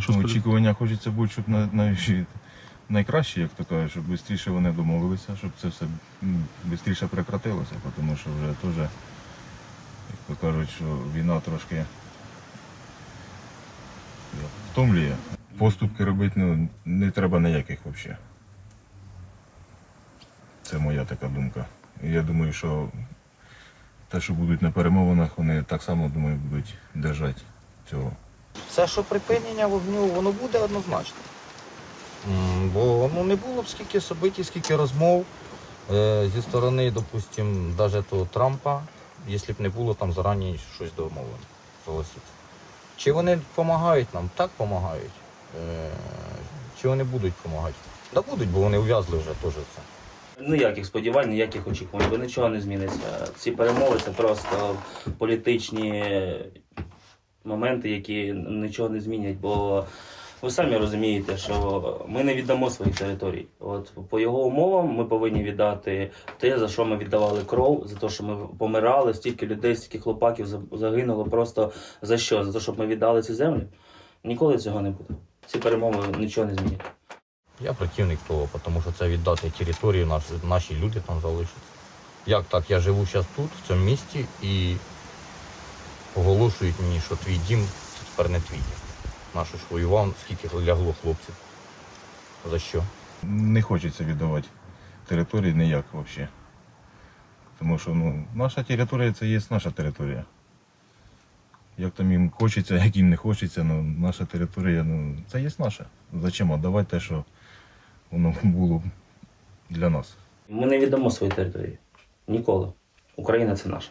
Що Ну, очікування хочеться бути, щоб на, на, найкраще, як то кажуть, щоб швидше вони домовилися, щоб це все швидше прекратилося, тому що вже теж, як то кажуть, що війна трошки втомлює. Поступки робити ну, не треба ніяких взагалі. Це моя така думка. Я думаю, що те, що будуть на перемовинах, вони так само думаю, будуть держати цього. Це що припинення вогню, воно буде однозначно. Бо ну, не було б скільки событий, скільки розмов е, зі сторони, допустим, навіть того Трампа, якщо б не було там зарані щось домовлено. Согласіться. Чи вони допомагають нам? Так допомагають. Е, чи вони будуть допомагати? Да будуть, бо вони ув'язли вже теж в це. Ніяких сподівань, ніяких очікувань, бо нічого не зміниться. Ці перемови це просто політичні моменти, які нічого не змінять. Бо ви самі розумієте, що ми не віддамо своїх територій. От по його умовам ми повинні віддати те, за що ми віддавали кров, за те, що ми помирали, стільки людей, стільки хлопаків загинуло. Просто за що? За те, щоб ми віддали ці землі? Ніколи цього не буде. Ці перемови нічого не змінять. Я противник того, тому що це віддати територію, наші люди там залишаться. Як так? Я живу зараз тут, в цьому місті, і оголошують мені, що твій дім це тепер не твій. Наш ж воював, скільки лягло хлопців. За що? Не хочеться віддавати території ніяк взагалі. Тому що ну, наша територія це є наша територія. Як там їм хочеться, як їм не хочеться, ну, наша територія ну, це є наша. Зачем віддавати те, що воно було для нас? Ми не віддамо свої території. Ніколи. Україна це наша.